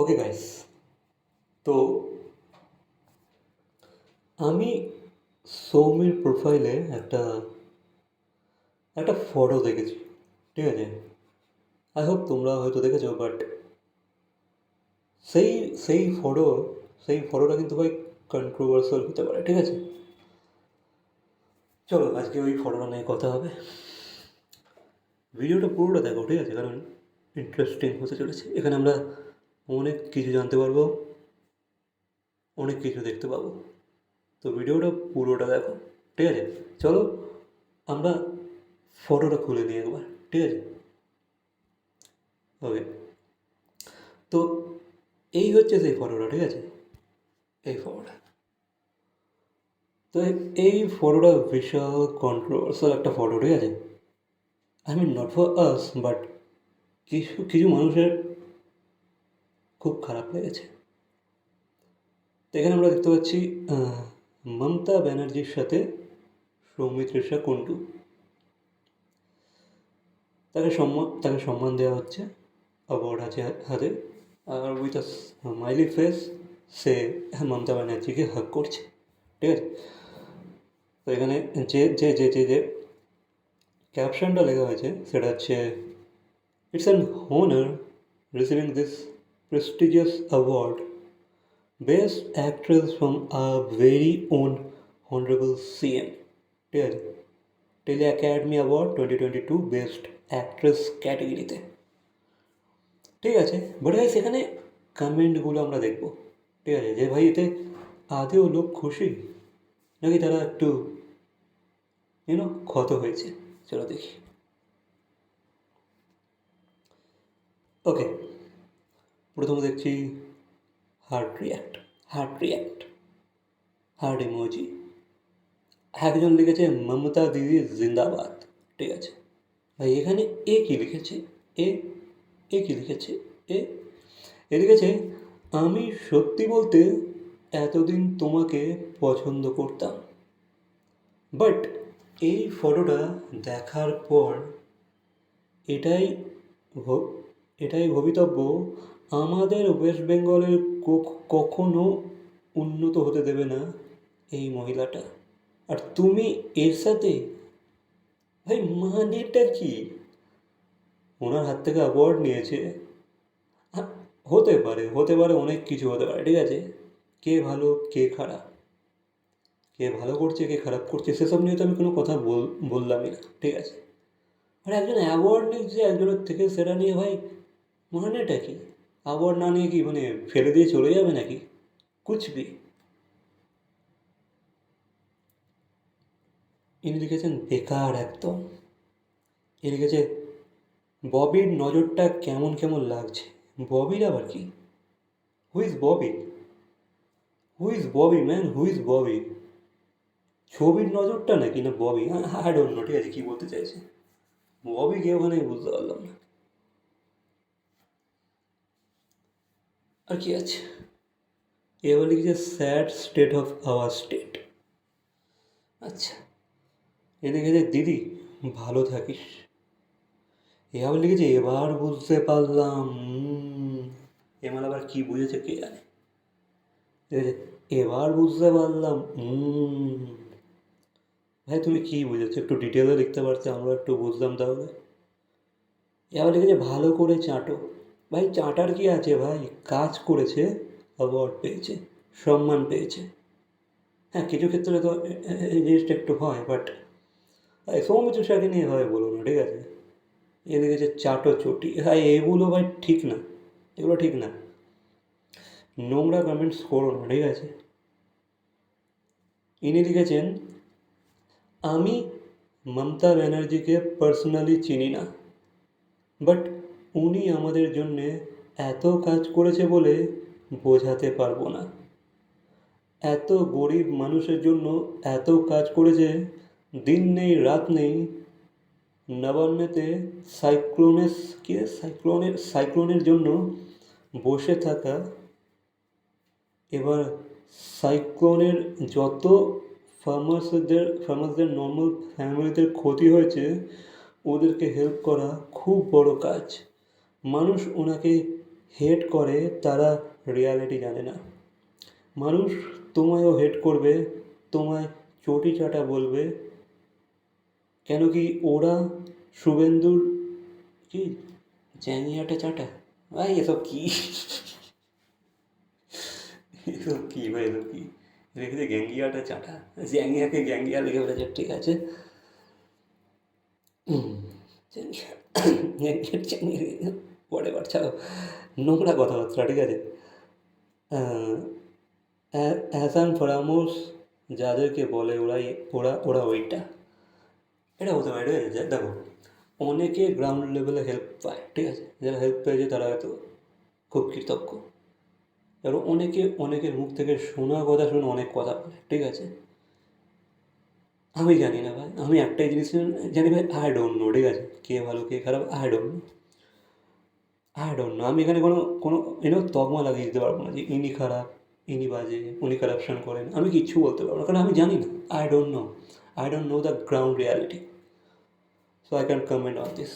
Okay guys তো আমি সৌমির প্রোফাইলে একটা একটা ফটো দেখেছি, ঠিক আছে? আই হোপ তোমরা হয়তো দেখেছ বাট সেই সেই ফটো সেই ফটোটা কিন্তু ভাই কন্ট্রোভার্সাল হতে পারে, ঠিক আছে? চলো, আজকে ওই ফটোটা নিয়ে কথা হবে। ভিডিওটা পুরোটা দেখো, ঠিক আছে? কারণ ইন্টারেস্টিং হতে চলেছে। এখানে আমরা অনেক কিছু জানতে পারব, অনেক কিছু দেখতে পাবো। তো ভিডিওটা পুরোটা দেখো, ঠিক আছে? চলো আমরা ফটোটা খুলে নিই একবার, ঠিক আছে? ওকে তো এই হচ্ছে সেই ফটোটা, ঠিক আছে? এই ফটোটা। তো এই ফটোটা বিশাল কন্ট্রোভার্সাল একটা ফটো, ঠিক আছে? I mean not for us but কিছু কিছু মানুষের খুব খারাপ লেগেছে। তো এখানে আমরা দেখতে পাচ্ছি মমতা ব্যানার্জির সাথে সৌমিত্রিষা কুণ্ডু। তাকে সম্মান তাকে সম্মান দেওয়া হচ্ছে, অ্যাওয়ার্ড আছে হাতে। আর উইথ আ স্মাইলি ফেস সে মমতা ব্যানার্জিকে হাক করছে, ঠিক আছে? তো এখানে যে যে যে যে যে ক্যাপশনটা লেখা হয়েছে, সেটা হচ্ছে it's an honour receiving this award best actress from a very own honourable CM ঠিক আছে tele academy award twenty twenty two best actress ক্যাটেগরিতে ঠিক আছে বাট ভাই সেখানে কমেন্টগুলো আমরা দেখব। ঠিক আছে, যে ভাই এতে আদেও লোক খুশি, নাকি তারা একটু ইউনো ক্ষত হয়েছে। চলো দেখি। ওকে প্রথমে দেখছি heart react heart react heart emoji একজন লিখেছে, মমতা দিদি জিন্দাবাদ। ঠিক আছে। ভাই, এখানে এ কি লিখেছে? এ এ কি লিখেছে? এ এ লিখেছে, আমি সত্যি বলতে এতদিন তোমাকে পছন্দ করতাম। বাট এই ফটোটা দেখার পর এটাই এটাই ভবিতব্য আমাদের ওয়েস্ট বেঙ্গলের কখনো উন্নত হতে দেবে না এই মহিলাটা। আর তুমি এর সাথে, ভাই মানেটা কি? ওনার হাত থেকে অ্যাওয়ার্ড নিয়েছে। হতে পারে হতে পারে অনেক কিছু হতে পারে, ঠিক আছে? কে ভালো, কে খারাপ? কে ভালো করছে, কে খারাপ করছে, সেসব নিয়ে তো আমি কোনো কথা বল, বললামই না, ঠিক আছে? আর একজন অ্যাওয়ার্ড নিচ্ছে একজনের থেকে, সেটা নিয়ে ভাই মানেটা কি? অ্যাওয়ার্ড না নিয়ে কি মানে ফেলে দিয়ে চলে যাবে নাকি? কুচবি ইনি লিখেছেন, বেকার একদম। এ লিখেছে, ববির নজরটা কেমন কেমন লাগছে। ববির আবার কি? Who is Bobby? Who is Bobby man who is Bobby? ছবির নজরটা নাকি না ববি? আই ডোন্ট নো ঠিক আছে, কী বলতে চাইছে? ববি কে ওখানে বুঝতে পারলাম না। আর কি আছে? এবার লিখেছে sad state of our state আচ্ছা। এ লিখেছে দিদি, ভালো থাকিস। এ আবার লিখেছে এবার বুঝতে পারলাম এবার আবার কি বুঝেছে কে জানে? এবার বুঝতে পারলাম। ভাই তুমি কি বুঝেছ? একটু ডিটেলে লিখতে পারতে, আমরা একটু বুঝলাম তাহলে। এবার লিখেছে ভালো করে চাটো। ভাই চাটার কি আছে ভাই, কাজ করেছে অ্যাওয়ার্ড পেয়েছে, সম্মান পেয়েছে। হ্যাঁ কিছু ক্ষেত্রে তো এই জিনিসটা একটু হয় বাট সৌমিত্রসাকে নিয়ে হয় বলো না, ঠিক আছে? এ লিখেছে চাটো চটি হ্যাঁ এগুলো ভাই ঠিক না, এগুলো ঠিক না। নোংরা কমেন্টস করো না, ঠিক আছে? ইনি লিখেছেন, আমি মমতা ব্যানার্জিকে পার্সোনালি চিনি না বাট উনি আমাদের জন্যে এত কাজ করেছে বলে বোঝাতে পারব না। এত গরিব মানুষের জন্য এত কাজ করেছে, দিন নেই, রাত নেই। নবান্নেতে সাইক্লোনের কি? সাইক্লোনের সাইক্লোনের জন্য বসে থাকা। এবার সাইক্লোনের যত ফার্মার্সদের ফার্মার্সদের নর্মাল ফ্যামিলিদের ক্ষতি হয়েছে, ওদেরকে হেল্প করা খুব বড় কাজ। মানুষ ওনাকে হেট করে, তারা রিয়ালিটি জানে না। মানুষ তোমায়ও হেট করবে, তোমায় চটি চাটা বলবে। কেন কি ওরা শুভেন্দুর কি জ্যাঙিয়াটা চাটা? ভাই, এসব কি? এসব কি ভাই, এসব কি? লিখেছে গ্যাঙ্গিয়াটা চাটা। জ্যাঙ্গিয়াকে গ্যাঙ্গিয়া লিখে ফেলেছে, ঠিক আছে। পরে ছাড়ো। নোংরা কথাবার্তা, ঠিক আছে? অ্যাসান ফরামোস যাদেরকে বলে ওরাই, ওরা ওরা ওইটা। এটা হতে পারে, ঠিক আছে? দেখো, অনেকে গ্রাউন্ড লেভেলে হেল্প পায়, ঠিক আছে? যারা হেল্প পেয়েছে তারা হয়তো খুব কৃতজ্ঞ। এবার অনেকে, অনেকের মুখ থেকে শোনা কথা শুনে অনেক কথা বলে, ঠিক আছে? আমি জানি না ভাই, আমি একটাই জিনিস জানি ভাই আই ডোন্ট নো ঠিক আছে? কে ভালো, কে খারাপ I don't know I don't know আমি এখানে কোনো কোনো এনেও তকমা লাগিয়ে দিতে পারব না যে ইনি খারাপ, ইনি বাজে, উনি কারাপশন করেন। আমি কিচ্ছু বলতে পারব না, কারণ আমি জানি না। I don't know I don't know the ground reality so I can comment on this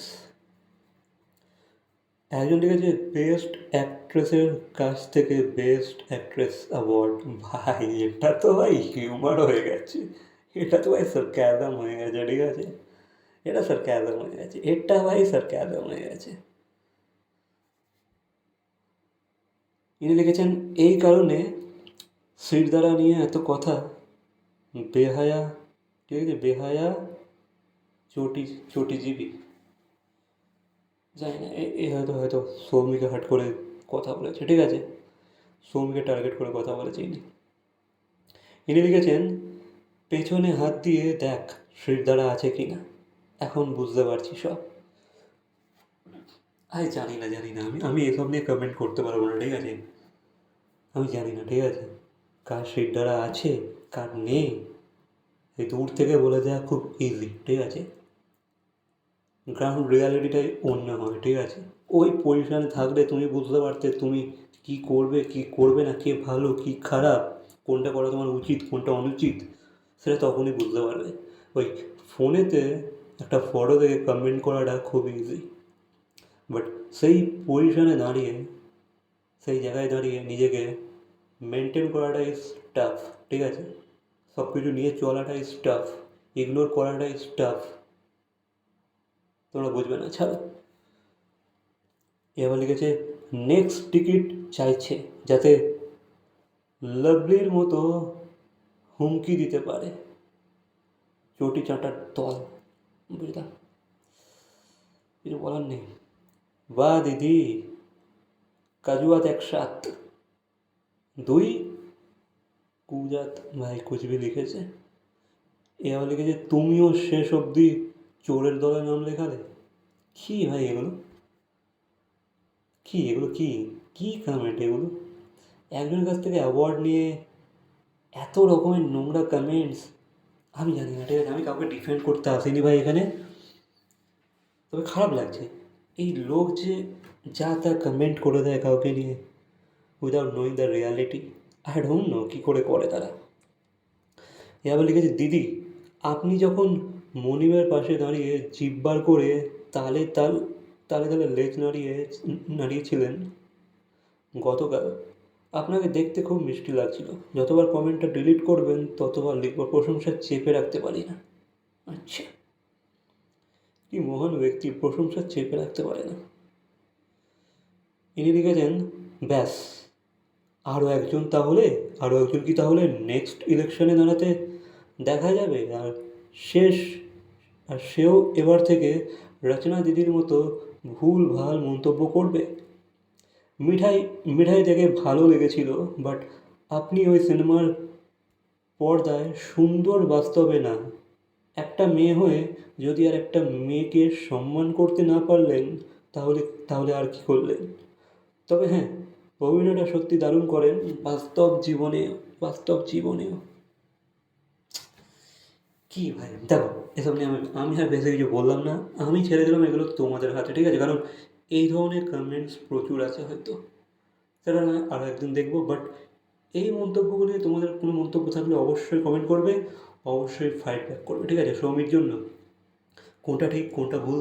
একজন লিখেছে বেস্ট অ্যাক্ট্রেসের কাছ থেকে বেস্ট অ্যাক্ট্রেস অ্যাওয়ার্ড ভাই, এটা তো ভাই হিউমার হয়ে গেছে। এটা তো ভাই সার্ক্যাজম হয়ে গেছে, ঠিক আছে? এটা সার্ক্যাজম হয়ে গেছে। এটা ভাই সার্ক্যাজম হয়ে গেছে। ইনি লিখেছেন, এই কারণে সিরদারা নিয়ে এত কথা বেহায়া, ঠিক আছে, বেহায়া চটি, চটিজীবী। জানি না, এ- হয়তো হয়তো সৌমিকে হাট করে কথা বলেছে, ঠিক আছে? সৌমিকে টার্গেট করে কথা বলেছে ইনি। ইনি লিখেছেন, পেছনে হাত দিয়ে দেখ শ্রীদারা আছে কি না এখন বুঝতে পারছি সব। আরে জানি না জানি না। আমি আমি এসব নিয়ে কমেন্ট করতে পারব না, ঠিক আছে? আমি জানি না, ঠিক আছে? কার শ্রীদারা আছে, কার নেই, এই দূর থেকে বলে দেওয়া খুব ইজি ঠিক আছে? গ্রাউন্ড রিয়ালিটিটাই অন্য হয় ঠিক আছে? ওই পজিশানে থাকলে তুমি বুঝতে পারতে তুমি কি করবে কি করবে না, কে ভালো, কি খারাপ, কোনটা করা তোমার উচিত, কোনটা অনুচিত, সেটা তখনই বুঝতে পারবে। ওই ফোনেতে একটা ফটো দেখে কমেন্ট করাটা খুব ইজি বাট সেই পজিশানে দাঁড়িয়ে, সেই জায়গায় দাঁড়িয়ে নিজেকে মেনটেন করাটা ইজ টাফ ঠিক আছে? সব কিছু নিয়ে চলাটা ইজ টাফ ইগনোর করাটা ইজ টাফ তোমরা বুঝবে না? ছাড়ো। এবার লিখেছে নেক্সট টিকিট চাইছে, যাতে লাভলির মতো হুমকি দিতে পারে। চটি চাটার দল বুঝলাম কিছু বলার নেই। বা দিদি কাজুয়াত একসাথ দুই কুজাত ভাই কুচবি লিখেছে। এ এবার লিখেছে, তুমিও শেষ অবধি চোরের দলে নাম লেখালে? কী ভাই এগুলো? কী এগুলো কী? কী কমেন্ট এগুলো? একজনের কাছ থেকে অ্যাওয়ার্ড নিয়ে এত রকমের নোংরা কমেন্টস আমি জানি না, ঠিক আছে, আমি কাউকে ডিফেন্ড করতে আসিনি ভাই এখানে। তবে খারাপ লাগছে। এই লোক যে যা তা কমেন্ট করে দেয় কাউকে নিয়ে without knowing the reality I don't know কী করে করে তারা। এবার লিখেছে দিদি, আপনি যখন মনিমের পাশে দাঁড়িয়ে জিব্বার করে তালে তাল, তালে তালে লেজ নাড়িয়ে, নাড়িয়েছিলেন, গতকাল, আপনাকে দেখতে খুব মিষ্টি লাগছিল। যতবার কমেন্টটা ডিলিট করবেন, ততবার লিখবার প্রশংসা চেপে রাখতে পারি না। আচ্ছা। কি মহান ব্যক্তি প্রশংসা চেপে রাখতে পারে না। ইনি লিখেছেন, ব্যাস আরও একজন তাহলে আরও একজন কি তাহলে নেক্সট ইলেকশনে দাঁড়াতে দেখা যাবে? আর শেষ, আর সেও এবার থেকে রচনা দিদির মতো ভুল ভালো মন্তব্য করবে। মিঠাই মিঠাই দেখে ভালো লেগেছিল বাট আপনি ওই সিনেমার পর্দায় সুন্দর বাস্তবে না। একটা মেয়ে হয়ে যদি আর একটা মেয়েকে সম্মান করতে না পারলেন, তাহলে তাহলে আর কি করলেন? তবে হ্যাঁ অভিনয়টা সত্যি দারুণ করেন, বাস্তব জীবনে বাস্তব জীবনেও। কী ভাই, দেখো, এসব নিয়ে আমি আমি আর বেশি কিছু বললাম না। আমি ছেড়ে দিলাম এগুলো তোমাদের হাতে, ঠিক আছে? কারণ এই ধরনের কমেন্টস প্রচুর আছে হয়তো। সেটা না আরও একদিন দেখব বাট এই মন্তব্যগুলি তোমাদের কোনো মন্তব্য থাকলে অবশ্যই কমেন্ট করবে। অবশ্যই ফাইট ব্যাক করবে, ঠিক আছে? শ্রমিক জন্য। কোনটা ঠিক, কোনটা ভুল,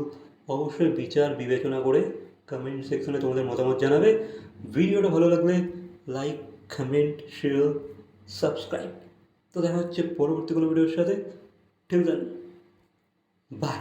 অবশ্যই বিচার, বিবেচনা করে কমেন্ট সেকশনে তোমাদের মতামত জানাবে। ভিডিওটা ভালো লাগলে লাইক কমেন্ট শেয়ার সাবস্ক্রাইব তো দেখা হচ্ছে পরবর্তী কোনো ভিডিওর সাথে। ঠিক দেন বাই